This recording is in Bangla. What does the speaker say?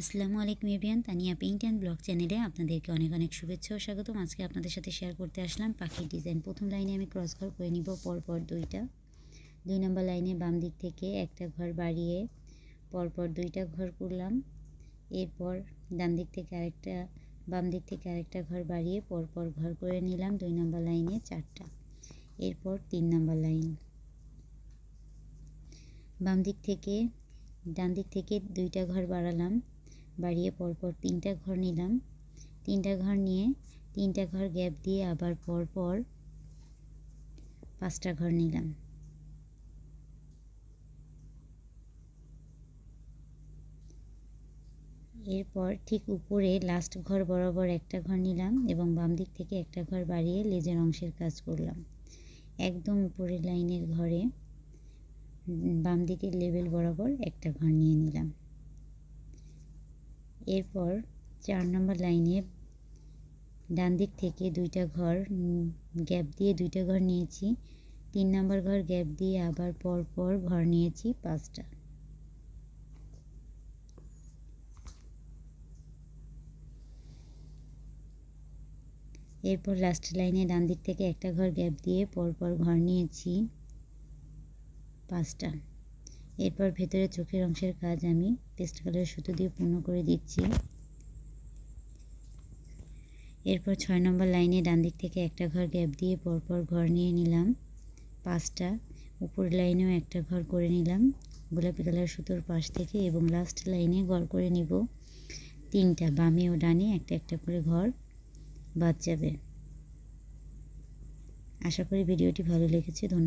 আসসালামু আলাইকুম everyone Tania paint and blog চ্যানেলে আপনাদেরকে অনেক অনেক শুভেচ্ছা ও স্বাগতম। আজকে আপনাদের সাথে শেয়ার করতে আসলাম পাখির ডিজাইন প্রথম লাইনে আমি ক্রস ঘর করে নিব, পরপর দুইটা। দুই নম্বর লাইনে বাম দিক থেকে একটা ঘর বাড়িয়ে পরপর দুইটা ঘর করলাম। এরপর ডান দিক থেকে আরেকটা, বাম দিক থেকে আরেকটা ঘর বাড়িয়ে পরপর ঘর করে নিলাম। দুই নম্বর লাইনে চারটা। এরপর তিন নম্বর লাইন বাম দিক থেকে, ডান দিক থেকে দুইটা ঘর বাড়ালাম। বাড়িয়ে পরপর তিনটা ঘর নিলাম। তিনটা ঘর নিয়ে তিনটা ঘর গ্যাপ দিয়ে আবার পরপর পাঁচটা ঘর নিলাম। এরপর ঠিক উপরে লাস্ট ঘর বরাবর একটা ঘর নিলাম এবং বাম দিক থেকে একটা ঘর বাড়িয়ে লেজের অংশের কাজ করলাম। একদম উপরের লাইনের ঘরে বাম দিকের লেবেল বরাবর একটা ঘর নিয়ে নিলাম। এরপর চার নম্বর লাইনে ডান দিক থেকে দুইটা ঘর গ্যাপ দিয়ে দুইটা ঘর নিয়েছি। তিন নম্বর ঘর গ্যাপ দিয়ে আবার পর পর ঘর নিয়েছি পাঁচটা। এরপর লাস্ট লাইনে ডান দিক থেকে একটা ঘর গ্যাপ দিয়ে পরপর ঘর নিয়েছি পাঁচটা। এরপর ভেতরে চোখের অংশের কাজ আমি পেস্ট কালারের সুতো দিয়ে পূর্ণ করে দিচ্ছি। এরপর ছয় নম্বর লাইনে ডান দিক থেকে একটা ঘর গ্যাপ দিয়ে পরপর ঘর নিয়ে নিলাম পাঁচটা। উপরের লাইনেও একটা ঘর করে নিলাম গোলাপি কালার সুতোর পাশ থেকে এবং লাস্ট লাইনে ঘর করে নিব তিনটা, বামে ও ডানে একটা একটা করে ঘর বাদ যাবে। আশা করি ভিডিওটি ভালো লেগেছে, ধন্যবাদ।